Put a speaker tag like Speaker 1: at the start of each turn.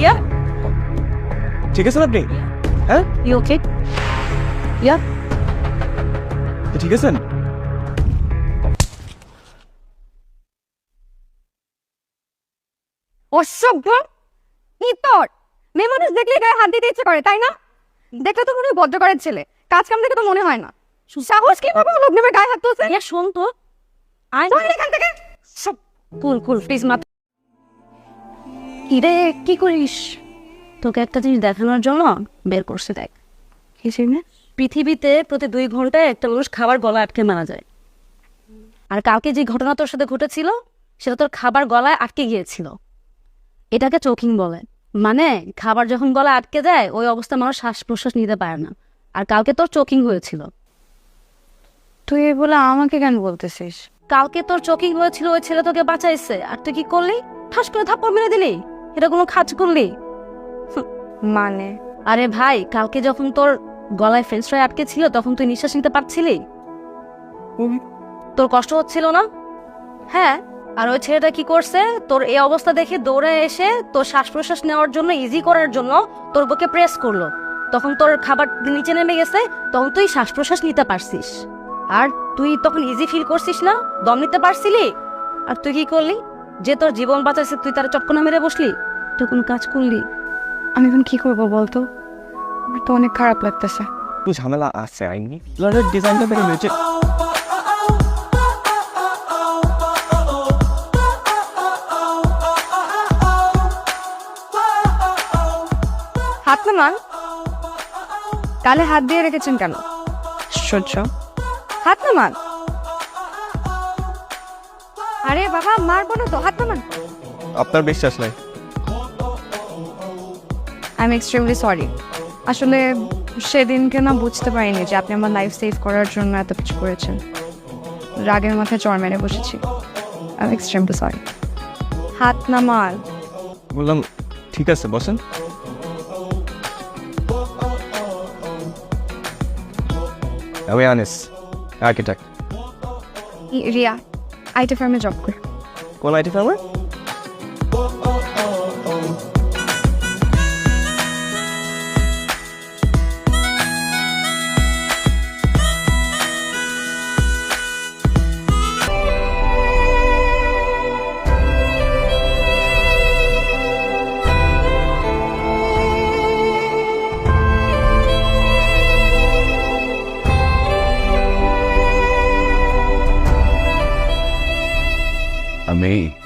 Speaker 1: ইয়া
Speaker 2: ঠিক আছেন আপনি? হ্যাঁ?
Speaker 1: ইউ ওকে ইয়া
Speaker 2: ঠিক আছেন?
Speaker 1: অসভ্য! কি তোর! মেয়ে মানুষ দেখলে গায়ে হাত দিতে ইচ্ছে করে তাই না? দেখলে তো মনে হয় ভদ্র করার ছেলে। কাজ কাম দেখে তো মনে হয় না। সাহস কীভাবে হলো? নেমে গায়ে হাত তুলছে
Speaker 3: ইয়া শোন তো। আয়
Speaker 1: এখান থেকে! সব
Speaker 3: কুল কুল প্লিজ মাথা ইরে কি করিস? তোকে একটা জিনিস দেখানোর জন্য বের করছে দেখ।
Speaker 1: কিসের না
Speaker 3: পৃথিবীতে প্রতি দুই ঘন্টায় একটা মানুষ খাবার গলায় আটকে মারা যায়। আর কালকে যে ঘটনা তোর সাথে ঘটেছিল সেটা তোর খাবার গলায় আটকে গিয়েছিল। এটাকে চোকিং বলে। মানে খাবার যখন গলায় আটকে যায় ওই অবস্থা মানুষ শ্বাস প্রশ্বাস নিতে পারে না। আর কালকে তোর চোকিং হয়েছিল।
Speaker 1: তুই বলে আমাকে কেন বলতেছিস?
Speaker 3: কালকে তোর চোকিং হয়েছিল ওই ছেলে তোকে বাঁচাইছে। আর তুই কি করলি? ঠাস করে থাপ্পড় মেরে দিলি? এটা কোনো কাজ করলি?
Speaker 1: মানে?
Speaker 3: আরে ভাই কালকে যখন তোর গলায় ফ্রেঞ্চ ফ্রাই আটকে ছিল তখন তুই নিঃশ্বাস নিতে পারছিলি? তোর কষ্ট হচ্ছিল না? হ্যাঁ। আর ওই ছেলেটা কি করছে? তোর এই অবস্থা দেখে দৌড়ে এসে তোর শ্বাস প্রশ্বাস নেওয়ার জন্য ইজি করার জন্য তোর বুকে প্রেস করল। তখন তোর খাবার নিচে নেমে গেছে তখন তুই শ্বাস প্রশ্বাস নিতে পারছিস। আর তুই তখন ইজি ফিল করছিস না? দম নিতে পারছিলি? আর তুই কি করলি? যে তোর জীবন বাঁচাইছে তুই তার চটকনা মেরে বসলি? তুই কোনো কাজ করলি?
Speaker 1: আমি এখন কি করব বলতো? আমার তো অনেক খারাপ লাগতেছে।
Speaker 2: একটু ঝামেলা আছে আইনি? ফ্লোরের ডিজাইনটা হয়েছে
Speaker 1: হাত নামান। কালে হাত দিয়ে রেখেছেন কেন? সহ্য। হাত নামান আরে বাবা মারবো না তো হাত নামান
Speaker 2: আপনার বিশ্বাস নাই।
Speaker 1: আই এম এক্সট্রিমলি সরি আসলে সেদিনকে না বুঝতে পারিনি যে আপনি আমার লাইফ সেভ করার জন্য এত কিছু করেছেন। রাগের মাথায় চর মেরে বসেছি। আই এম এক্সট্রিমলি সরি হাত নামান
Speaker 2: বললাম ঠিক আছে বসেন। আমি আনিস আর্কিটেক্ট
Speaker 1: রিয়া আইটি ফার্মে জব করি।
Speaker 2: কোন আইটি ফার্মে? me.